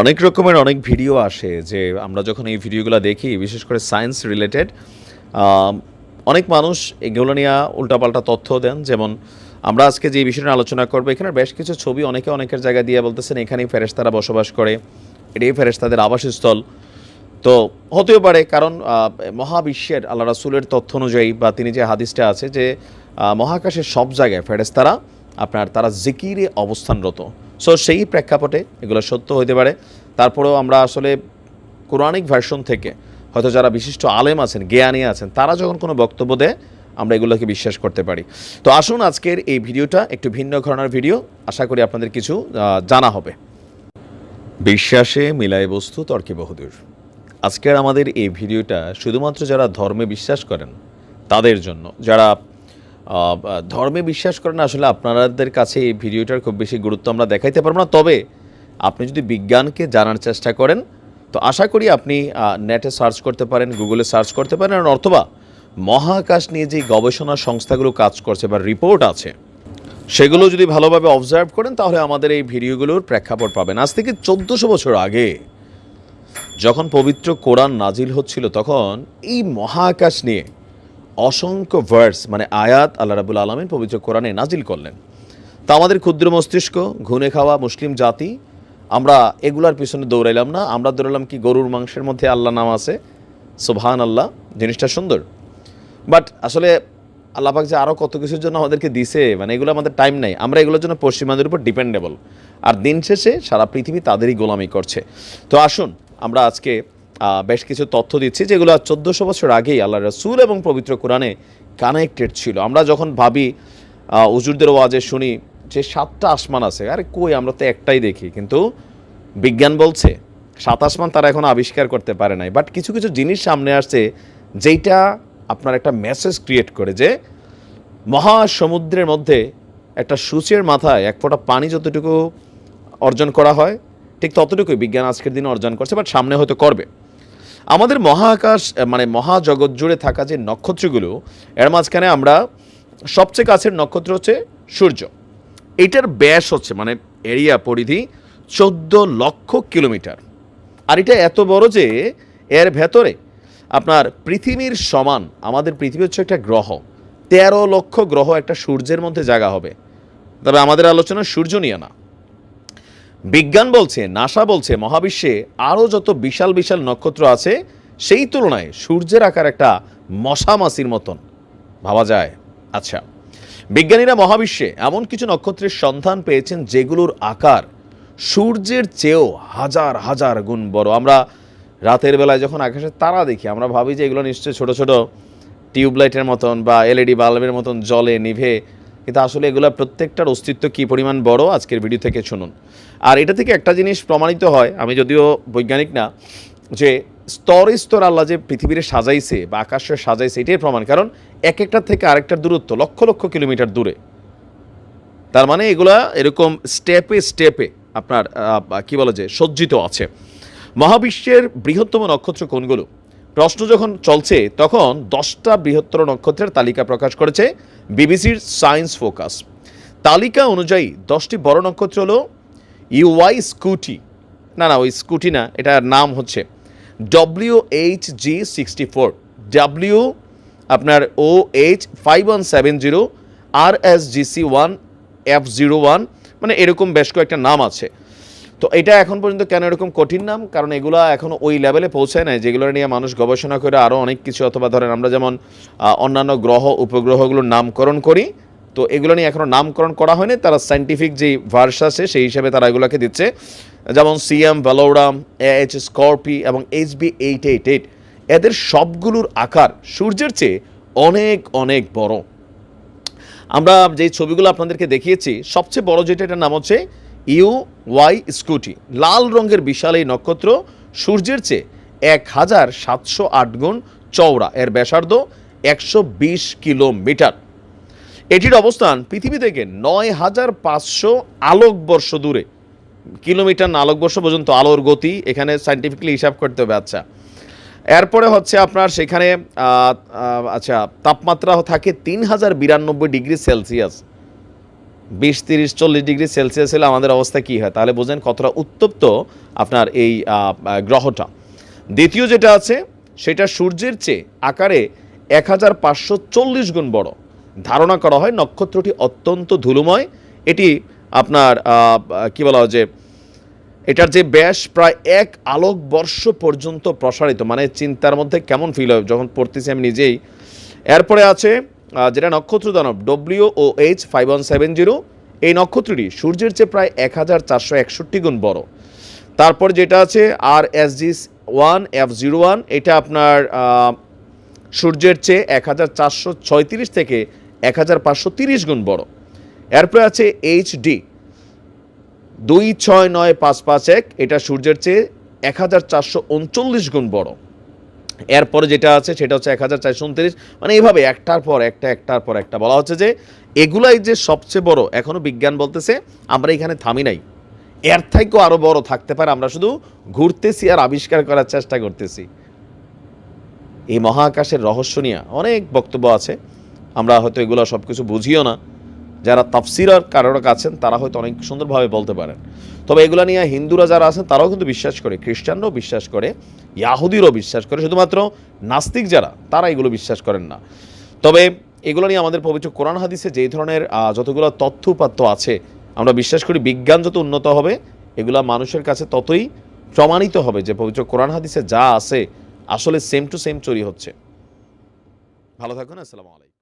অনেক রকমের অনেক ভিডিও আসে যে আমরা যখন এই ভিডিওগুলো দেখি, বিশেষ করে সায়েন্স রিলেটেড অনেক মানুষ এগুলো নিয়ে উল্টাপাল্টা তথ্য দেন। যেমন আমরা আজকে যে বিষয়টা আলোচনা করব, এখানে বেশ কিছু ছবি অনেকে অনেকের জায়গায় দিয়ে বলতেছেন, এখানেই ফেরেশতারা বসবাস করে, এটাই ফেরেশতাদের আবাসস্থল। তো হতেও পারে, কারণ মহাবিশ্বের, আল্লাহ রাসুলের তথ্য অনুযায়ী বা তিনি যে হাদিসটা আছে যে মহাকাশের সব জায়গায় ফেরেশতারা আপনার, তারা জিকিরে অবস্থানরত। সো সেই প্রেক্ষাপটে এগুলো সত্য হতে পারে। তারপরেও আমরা আসলে কোরআনিক ভার্সন থেকে হয়তো যারা বিশিষ্ট আলেম আছেন, জ্ঞানী আছেন, তারা যখন কোনো বক্তব্য দেয়, আমরা এগুলোকে বিশ্বাস করতে পারি। তো আসুন আজকের এই ভিডিওটা একটু ভিন্ন ঘটনার ভিডিও। আশা করি আপনাদের কিছু জানা হবে। বিশ্বাসে মিলায় বস্তু, তর্কে বহুদূর। আজকের আমাদের এই ভিডিওটা শুধুমাত্র যারা ধর্মে বিশ্বাস করেন, তাদের জন্য। যারা ধর্মে বিশ্বাস করেন, আসলে আপনাদের কাছে এই ভিডিওটার খুব বেশি গুরুত্ব আমরা দেখাইতে পারব না। তবে আপনি যদি বিজ্ঞানকে জানার চেষ্টা করেন, তো আশা করি আপনি নেটে সার্চ করতে পারেন গুগলে সার্চ করতে পারেন অথবা মহাকাশ নিয়ে যে গবেষণা সংস্থাগুলো কাজ করছে বা রিপোর্ট আছে, সেগুলো যদি ভালোভাবে অবজার্ভ করেন, তাহলে আমাদের এই ভিডিওগুলোর প্রেক্ষাপট পাবেন। আজ থেকে চোদ্দোশো বছর আগে যখন পবিত্র কোরআন নাজিল হচ্ছিল, তখন এই মহাকাশ নিয়ে অসংখ্য ভার্স মানে আয়াত আল্লাহ রাবুল আলমিন পবিত্র কোরআনে নাজিল করলেন। তা আমাদের ক্ষুদ্র মস্তিষ্ক ঘুনে খাওয়া, মুসলিম জাতি, আমরা এগুলার পিছনে দৌড়াইলাম না। আমরা দৌড়ালাম কি গরুর মাংসের মধ্যে আল্লাহ নাম আছে? সোভান আল্লাহ জিনিসটা সুন্দর। বাট আসলে আল্লাপাক যে আরও কত কিছুর জন্য আমাদেরকে দিছে মানে এগুলো আমাদের টাইম নেই। আমরা এগুলোর জন্য পশ্চিমাদের উপর ডিপেন্ডেবল আর দিন শেষে সারা পৃথিবী তাদেরই গোলামি করছে। তো আসুন, আমরা আজকে বেশ কিছু তথ্য দিচ্ছি, যেগুলো চোদ্দোশো বছর আগেই আল্লাহ রসুল এবং পবিত্র কোরআনে কানেক্টেড ছিল। আমরা যখন ভাবি উজুরদের ওয়াজে শুনি যে সাতটা আসমান আছে, আরে কই, আমরা তো একটাই দেখি। কিন্তু বিজ্ঞান বলছে, সাত আসমান তারা এখন আবিষ্কার করতে পারে নাই। বাট কিছু কিছু জিনিস সামনে আসছে, যেইটা আপনার একটা মেসেজ ক্রিয়েট করে যে, মহাসমুদ্রের মধ্যে একটা সূচের মাথায় এক ফোঁটা পানি যতটুকু অর্জন করা হয়, ঠিক ততটুকুই বিজ্ঞান আজকের দিনে অর্জন করছে বাট সামনে হয়তো করবে। আমাদের মহাকাশ মানে মহাজগৎ জুড়ে থাকা যে নক্ষত্রগুলো, এর মাঝখানে আমরা সবচেয়ে কাছের নক্ষত্র হচ্ছে সূর্য। এটার ব্যাস হচ্ছে মানে এরিয়া, পরিধি চোদ্দ লক্ষ কিলোমিটার। আর এটা এত বড় যে এর ভেতরে আপনার পৃথিবীর সমান, আমাদের পৃথিবী হচ্ছে একটা গ্রহ। তেরো লক্ষ গ্রহ একটা সূর্যের মধ্যে জায়গা হবে। তবে আমাদের আলোচনা সূর্য নিয়ে না। বিজ্ঞান বলছে, নাসা বলছে, মহাবিশ্বে আরও যত বিশাল বিশাল নক্ষত্র আছে, সেই তুলনায় সূর্যের আকার একটা মশামাছির মতন। ভাবা যায়? আচ্ছা বিজ্ঞানীরা মহাবিশ্বে এমন কিছু নক্ষত্রের সন্ধান পেয়েছেন যেগুলোর আকার সূর্যের চেয়েও হাজার হাজার গুণ বড়। আমরা রাতের বেলায় যখন আকাশে তারা দেখি, আমরা ভাবি যে এগুলো নিশ্চয়ই ছোট ছোট টিউবলাইটের মতন বা এলইডি বাল্বের মতন জলে নিভে কিন্তু আসলে এগুলো প্রত্যেকটার অস্তিত্ব কী পরিমাণ বড়, আজকের ভিডিও থেকে শুনুন। আর এটা থেকে একটা জিনিস প্রমাণিত হয়, আমি যদিও বৈজ্ঞানিক না, যে স্তরে স্তর আল্লাহ যে পৃথিবীরে সাজাইছে বা আকাশে সাজাইছে, এটাই প্রমাণ। কারণ এক একটার থেকে আরেকটার দূরত্ব লক্ষ লক্ষ কিলোমিটার দূরে। তার মানে এগুলা এরকম স্টেপে স্টেপে আপনার কি বলা যায় সজ্জিত আছে। মহাবিশ্বের বৃহত্তম নক্ষত্র কোনগুলো? প্রশ্ন যখন চলছে, তখন দশটা বৃহত্তর নক্ষত্রের তালিকা প্রকাশ করেছে বিবিসির সায়েন্স ফোকাস। তালিকা অনুযায়ী দশটি বড় নক্ষত্র হলো ইউআই স্কুটি। না না, ওই স্কুটি না, এটার নাম হচ্ছে W H G sixty four W আপনার O H five one seven zero R S G C one F zero one মানে এরকম বেশ কয়েকটা নাম আছে। তো এটা এখন পর্যন্ত কেন এরকম কঠিন নাম? কারণ এগুলো এখন ওই লেভেলে পৌঁছায় নাই, যেগুলো নিয়ে মানুষ গবেষণা করে আরও অনেক কিছু, অথবা ধরেন আমরা যেমন অন্যান্য গ্রহ, উপগ্রহগুলোর নামকরণ করি, তো এগুলো নিয়ে এখনও নামকরণ করা হয়নি, তারা সাইন্টিফিক যে ভার্স আছে, সেই হিসাবে তারা এগুলোকে দিচ্ছে। যেমন সিএম ভ্যালোরাম এইচ স্করপি এবং H B eight eight eight এদের সবগুলোর আকার সূর্যের চেয়ে অনেক অনেক বড়। আমরা যে ছবিগুলো আপনাদেরকে দেখিয়েছি, সবচেয়ে বড় যেটা এটার নাম হচ্ছে ইউ, ওয়াই, স্কুটি। লাল রঙের বিশাল এই নক্ষত্র সূর্যের চেয়ে এক হাজার সাতশো আট গুণ চওড়া। এর ব্যাসার্ধ একশো বিশ কিলোমিটার। এটির অবস্থান পৃথিবী থেকে নয় হাজার পাঁচশো আলোকবর্ষ দূরে। কিলোমিটার না, আলোকবর্ষ পর্যন্ত আলোর গতি, এখানে সাইন্টিফিকলি হিসাব করতে হবে আচ্ছা। এরপরে হচ্ছে আপনার সেখানে আচ্ছা তাপমাত্রা থাকে তিন হাজার বিরানব্বই ডিগ্রি সেলসিয়াস। বিশ, তিরিশ, চল্লিশ ডিগ্রি সেলসিয়াস হলে আমাদের অবস্থা কী হয়? তাহলে বোঝেন কতটা উত্তপ্ত আপনার এই গ্রহটা। দ্বিতীয় যেটা আছে, সেটা সূর্যের চেয়ে আকারে এক হাজার পাঁচশো চল্লিশ গুণ বড়। ধারণা করা হয় নক্ষত্রটি অত্যন্ত ধুলুময়। এটি আপনার কি বলা হয় যে, এটার যে ব্যাস প্রায় এক আলোক বর্ষ পর্যন্ত প্রসারিত। মানে চিন্তার মধ্যে কেমন ফিল হয়? যখন পড়তেছি আমি নিজেই। এরপরে আছে যেটা নক্ষত্র দানব W O H five one seven zero এই নক্ষত্রটি সূর্যের চেয়ে প্রায় এক হাজার চারশো একষট্টি গুণ বড়। তারপর যেটা আছে R S G one F zero one এটা আপনার সূর্যের চেয়ে এক হাজার চারশো ছয়ত্রিশ থেকে এক হাজার পাঁচশো তিরিশ গুণ বড়। এরপরে আছে এইচ ডি দুই ছয় নয় পাঁচ পাঁচ এক, এটা সূর্যের চেয়ে এক হাজার চারশো উনচল্লিশ গুণ বড়। এরপরে যেটা আছে সেটা হচ্ছে এক হাজার চারশো উনত্রিশ। মানে এইভাবে একটার পর একটা, একটার পর একটা। বলা হচ্ছে যে এগুলাই যে সবচেয়ে বড় এখনও বিজ্ঞান বলতেছে, আমরা এখানে থামি নাই। এর থেকেও আরও বড় থাকতে পারে, আমরা শুধু ঘুরতেছি আর আবিষ্কার করার চেষ্টা করতেছি। এই মহাকাশের রহস্য নিয়ে অনেক বক্তব্য আছে। আমরা হয়তো এগুলো সব কিছু বুঝিও না। যারা তাফসিরার কারোর আছেন, তারা হয়তো অনেক সুন্দরভাবে বলতে পারেন। তবে এগুলো নিয়ে হিন্দুরা যারা আছেন, তারাও কিন্তু বিশ্বাস করে, খ্রিস্টানরাও বিশ্বাস করে, ইয়াহুদিরও বিশ্বাস করে। শুধুমাত্র নাস্তিক যারা, তারা এগুলো বিশ্বাস করেন না। তবে এগুলো নিয়ে আমাদের পবিত্র কোরআন হাদিসে যেই ধরনের যতগুলো তথ্য উপাত্ত আছে, আমরা বিশ্বাস করি বিজ্ঞান যত উন্নত হবে, এগুলা মানুষের কাছে ততই প্রমাণিত হবে যে পবিত্র কোরআন হাদিসে যা আছে, আসলে সেম টু সেম চুরি হচ্ছে। ভালো থাকুন, আসসালামু আলাইকুম।